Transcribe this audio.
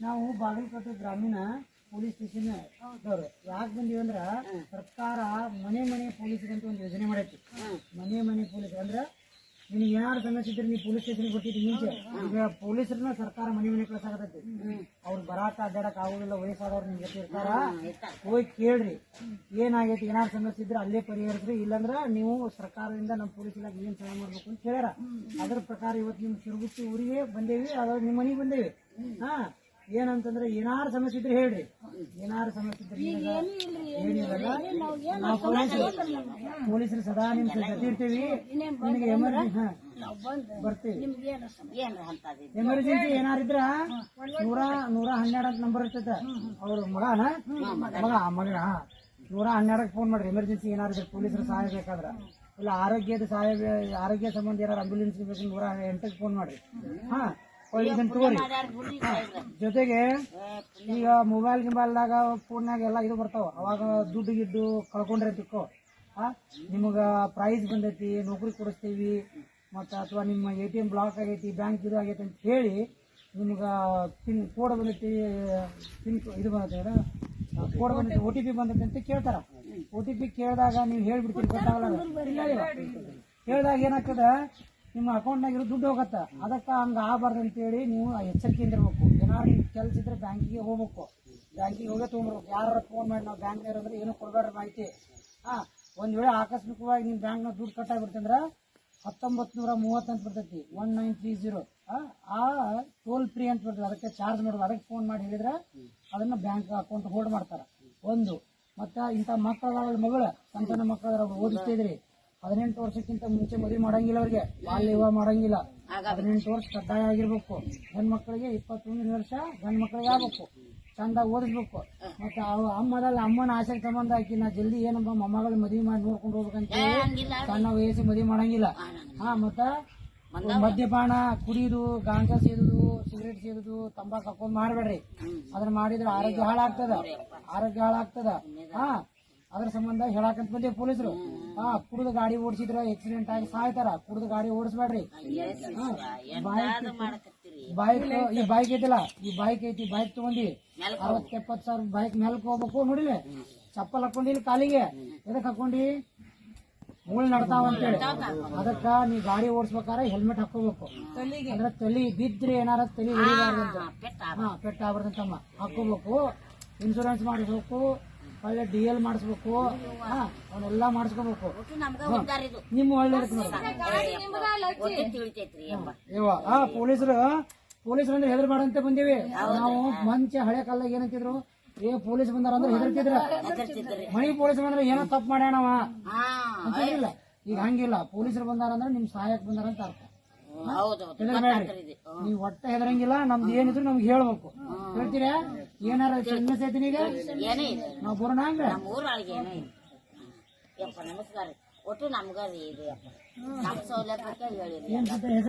ನಾವು ಬಾಗಲಕೋಟೆ ಗ್ರಾಮೀಣ police station ಯಾಕೆ ಬಂದೀವಿ ಅಂದ್ರ ಸರ್ಕಾರ ಮನೆ ಮನೆ ಪೊಲೀಸರಿಗೆ ಅಂತ ಒಂದು ಯೋಜನೆ ಮಾಡೈತಿ. ಮನೆ ಮನೆ ಪೊಲೀಸ್ ಅಂದ್ರ ನಿನಗೆ ಏನಾದ್ರು ಸಮಸ್ಯೆ ಇದ್ರೆ ನೀವು ಪೊಲೀಸ್ ಸ್ಟೇಷನ್ ಕೊಟ್ಟಿದ್ದು ಮುಂಚೆ. ಈಗ ಪೊಲೀಸರನ್ನ ಸರ್ಕಾರ ಮನೆ ಮನೆ ಕಳ್ಸಾಕತೈತಿ ಅವ್ರು ಬರಾಕ ಅಡ್ಡಾಡಕ್ ಆಗೋದಿಲ್ಲ ವಯಸ್ಸಾದವ್ರು ನಿಮ್ಗೆ ಜೊತೆ ಇರ್ತಾರ. ಹೋಗಿ ಕೇಳ್ರಿ. ಏನಾಗೈತಿ ಏನಾದ್ರು ಸಮಸ್ಯೆ ಇದ್ರೆ ಅಲ್ಲೇ ಪರಿಹರಿಸ್ರಿ. ಇಲ್ಲಾಂದ್ರ ನೀವು ಸರ್ಕಾರದಿಂದ ನಮ್ಮ ಪೊಲೀಸ್ ಇಲಾಖೆ ಏನ್ ಸಹಾಯ ಮಾಡ್ಬೇಕು ಅಂತ ಹೇಳ್ಯಾರ. ಅದ್ರ ಪ್ರಕಾರ ಇವತ್ತು ನಿಮ್ ಶಿರಗುತ್ತಿ ಊರಿಗೆ ಬಂದೇವಿ ಅದ್ರ ನಿಮ್ಮ ಮನೆಗೆ ಬಂದೇವಿ. ಹಾ. ಏನಂತಂದ್ರೆ ಏನಾರು ಸಮಸ್ಯೆ ಇದ್ರೆ ಹೇಳ್ರಿ. ಏನಾರು ಸಮಸ್ಯೆ ಇದ್ರೆ ಏನು ಏನಿರಲ್ಲ ನಾವು ಪೊಲೀಸರು. ಪೊಲೀಸರು ಸದಾ ನಿಮ್ ಜೊತೆ ಇರ್ತೀವಿ. ನಿಮಗೆ ಎಮರ್ಜೆನ್ಸಿ ಹಾ. ಬರ್ತೀವಿ? ಎಮರ್ಜೆನ್ಸಿ ಏನಾರಿದ್ರ ನೂರ ನೂರ ಹನ್ನೆರಡ್ ಅಂತ ನಂಬರ್ ಇರ್ತೈತೆ. ಅವ್ರ ಮಗನ? ಮಗ ಮಗ ಹಾ. ನೂರ ಹನ್ನೆರಡಕ್ಕೆ ಫೋನ್ ಮಾಡ್ರಿ. ಎಮರ್ಜೆನ್ಸಿ ಏನಾರಿದ್ರೆ ಪೊಲೀಸರು ಸಹಾಯ ಬೇಕಾದ್ರೆ. ಇಲ್ಲ ಆರೋಗ್ಯದ ಸಹಾಯ ಆರೋಗ್ಯ ಸಂಬಂಧ ಏನಾರು ಆಂಬ್ಯುಲೆನ್ಸ್ ಬೇಕು ನೂರ ಎಂಟಕ್ಕೆ ಫೋನ್ ಮಾಡ್ರಿ. ಹಾ. ಇದನ್ನ ತಗೋರಿ. ಜೊತೆಗೆ ಈಗ ಮೊಬೈಲ್ ಗಿಂಬೈಲ್ದಾಗ ಫೋನ್ಯಾಗ ಎಲ್ಲ ಇದು ಬರ್ತಾವ. ಅವಾಗ ದುಡ್ಡು ಗಿಡ್ಡು ಕಳ್ಕೊಂಡ್ರೆ ತಿಕ್ಕೋ ಆ ನಿಮಗ ಪ್ರೈಸ್ ಬಂದೈತಿ ನೌಕರಿ ಕೊಡಿಸ್ತೀವಿ ಮತ್ತು ಅಥವಾ ನಿಮ್ಮ ಎ ಟಿ ಎಂ ಬ್ಲಾಕ್ ಆಗೈತಿ ಬ್ಯಾಂಕ್ ಇದು ಆಗೈತಿ ಅಂತ ಹೇಳಿ ನಿಮ್ಗ ಪಿನ್ ಕೋಡ್ ಬಂದೈತಿ ಪಿನ್ ಇದು ಬಂದೈತಿ ಕೋಡ್ ಬಂದೈತಿ ಒ ಟಿ ಪಿ ಬಂದೈತಿ ಅಂತ ಕೇಳ್ತಾರ. ಒ ಟಿ ಪಿ ಕೇಳಿದಾಗ ನೀವು ಹೇಳ್ಬಿಡ್ತೀರಿ ಗೊತ್ತಾಗಲ್ಲ. ಕೇಳಿದಾಗ ಏನಾಗ್ತದ? ನಿಮ್ಮ ಅಕೌಂಟ್ನಾಗ ಇರೋ ದುಡ್ಡು ಹೋಗತ್ತೆ. ಅದಕ್ಕೆ ಹಂಗ ಆಗಬಾರ್ದು ಅಂತೇಳಿ ನೀವು ಎಚ್ಚರಿಕೆಯಿಂದ ಇರ್ಬೇಕು ಏನಾದ್ರು ಕೆಲಸ ಇದ್ರೆ ಬ್ಯಾಂಕಿಗೆ ಹೋಗ್ಬೇಕು. ಬ್ಯಾಂಕಿಗೆ ಹೋಗೇ ತೊಗೊಂಡ್ಬೇಕು ಯಾರು ಫೋನ್ ಮಾಡಿ ನಾವು ಬ್ಯಾಂಕ್ ಇರೋದ್ರೆ ಏನು ಕೊಡಬೇಡ್ರಿ ಮಾಹಿತಿ. ಹಾ, ಒಂದು ವೇಳೆ ಆಕಸ್ಮಿಕವಾಗಿ ನಿಮ್ಮ ಬ್ಯಾಂಕ್ನಾಗ ದುಡ್ಡು ಕಟ್ಟಾಗ್ಬಿಡ್ತಂದ್ರ ಹತ್ತೊಂಬತ್ತು ನೂರ ಮೂವತ್ತು ಅಂತ ಬರ್ತೈತಿ. One nine three zero. ಆ ಟೋಲ್ ಫ್ರೀ ಅಂತ ಬರ್ತದೆ ಅದಕ್ಕೆ ಚಾರ್ಜ್ ಮಾಡೋದು. ಅದಕ್ಕೆ ಫೋನ್ ಮಾಡಿ ಹೇಳಿದ್ರೆ ಅದನ್ನ ಬ್ಯಾಂಕ್ ಅಕೌಂಟ್ ಹೋಲ್ಡ್ ಮಾಡ್ತಾರೆ. ಒಂದು, ಮತ್ತು ಇಂಥ ಮಕ್ಕಳ ಮಗಳ, ಸಣ್ಣ ಸಣ್ಣ ಮಕ್ಕಳ ಓದಿಸ್ತಿದ್ರಿ ಹದಿನೆಂಟು ವರ್ಷಕ್ಕಿಂತ ಮುಂಚೆ ಮದುವೆ ಮಾಡಂಗಿಲ್ಲ ಅವ್ರಿಗೆ. ಬಾಲ್ಯ ವಿವಾಹ ಮಾಡಂಗಿಲ್ಲ. ಹದಿನೆಂಟು ವರ್ಷ ಕಡ್ಡಾಯ ಆಗಿರ್ಬೇಕು. ಹೆಣ್ಮಕ್ಳಿಗೆ ಇಪ್ಪತ್ತೊಂದು ವರ್ಷ ಗಂಡ್ ಮಕ್ಕಳಿಗೆ ಆಗ್ಬೇಕು. ಚಂದ ಓದಿಸ್ಬೇಕು. ಮತ್ತೆ ಅವ ಅಮ್ಮದಲ್ಲ ಅಮ್ಮನ ಆಸೆ ಸಂಬಂಧ ಹಾಕಿ ನಾ ಜಲ್ದಿ ಏನಪ್ಪ ಮೊಮ್ಮಗಳ ಮದುವೆ ಮಾಡಿ ನೋಡ್ಕೊಂಡು ಹೋಗ್ಬೇಕಂತ ಸಣ್ಣ ವಯಸ್ಸು ಮದುವೆ ಮಾಡಂಗಿಲ್ಲ. ಹಾ ಮತ್ತ ಮದ್ಯಪಾನ ಕುಡಿಯುದು ಗಾಂಜಾ ಸೇದುದು ಸಿಗರೇಟ್ ಸೇದುದು ತಂಬಾಕು ಹಾಕೊಂಡ್ ಮಾಡ್ಬೇಡ್ರಿ. ಅದನ್ನ ಮಾಡಿದ್ರೆ ಆರೋಗ್ಯ ಹಾಳಾಗ್ತದ. ಆರೋಗ್ಯ ಹಾಳಾಗ್ತದ. ಹಾ. ಅದ್ರ ಸಂಬಂಧ ಹೇಳಾಕಂತ ಬಂದೇವ್ ಪೊಲೀಸರು. ಹಾ ಕುಡಿದು ಗಾಡಿ ಓಡಿಸಿದ್ರ ಆಕ್ಸಿಡೆಂಟ್ ಆಗಿ ಸಾಯ್ತಾರ. ಕುಡಿದು ಗಾಡಿ ಓಡಿಸ್ಬೇಡ್ರಿ. ಬೈಕ್ ಈ ಬೈಕ್ ಐತಿಲ್ಲ ಈ ಬೈಕ್ ಐತಿ ಬೈಕ್ ತಗೊಂಡಿ ಅರವತ್ ಎಪ್ಪತ್ ಸಾವಿರ ಬೈಕ್ ಮೇಲಕ್ ಹೋಗ್ಬೇಕು ನೋಡಿಲ್ಲ ಚಪ್ಪಲ್ ಹಾಕೊಂಡಿಲ್ಲ ಕಾಲಿಗೆ. ಎದಕ್ ಹಾಕೊಂಡಿ? ಮೂಳ್ ನಡ್ತಾವ ಅಂತೇಳಿ ಅದಕ್ಕ ನೀ ಗಾಡಿ ಓಡಿಸ್ಬೇಕಾರ ಹೆಲ್ಮೆಟ್ ಹಾಕೋಬೇಕು ಅಂದ್ರೆ ತಲಿ ಬಿದ್ರೆ ಏನಾರ ತಲಿ ಹಾ ಪೆಟ್ಟ ಆಗ್ಬಾರ್ದಂತಮ್ಮ ಹಾಕೋಬೇಕು ಇನ್ಶೂರೆನ್ಸ್ ಮಾಡಿಸ್ಬೇಕು. ಒಳ್ಳೆ ಡಿ ಎಲ್ ಮಾಡಿಸ್ಬೇಕು. ಹಾ ಅವನ್ನೆಲ್ಲ ಮಾಡಿಸ್ಕೋಬೇಕು. ನಿಮ್ಮ ಒಳ್ಳೆ ಪೊಲೀಸರು ಪೊಲೀಸರು ಅಂದ್ರೆ ಹೆದರ್ ಅಂತ ಬಂದೀವಿ. ನಾವು ಮಂಚ ಹಳೆ ಕಾಲದಾಗ ಏನಂತಿದ್ರು? ಏ ಪೊಲೀಸ್ ಬಂದಾರ ಅಂದ್ರೆ ಹೆದರ್ತಿದ್ರ? ಮಣಿ ಮನಿ ಪೊಲೀಸ್ ಬಂದ್ರೆ ಏನೋ ತಪ್ಪು ಮಾಡ್ಯಾಣವ ಹಾ ಅಂತಿದ್ರಿಲ್ಲ. ಈಗ ಹಂಗಿಲ್ಲ. ಪೊಲೀಸರು ಬಂದಾರ ಅಂದ್ರೆ ನಿಮ್ ಸಹಾಯಕ್ ಬಂದಾರ ಅಂತ ಅರ್ಥ. ನೀವ್ ಒಟ್ಟ ಹೆದರಂಗಿಲ್ಲ ನಮ್ದು ಏನಿದ್ರು ನಮ್ಗೆ ಹೇಳ್ಬೇಕು. ಹೇಳ್ತೀರಾ? ಏನಾರ ಸಮಸ್ಯೆ ಐತಿ ಈಗ ಏನೇ ಇಲ್ಲ ನಾವ್ ಬರೋಣ ಹಂಗ ನಮ್ಮ ಊರೊಳಗೆ ಏನೋ ಇಲ್ಲ ಯಪ್ಪ ನಮಸ್ಕಾರ ರೀ ಒಟ್ಟು ನಮ್ಗ ರೀ ಇದು ಯಪ್ಪ ನಮ್ಮ ಸೌಲಭ್ಯಕ್ಕೆ ಹೇಳಿರಿ ಏನ್ ಜೊತೆ ಹೆಸರು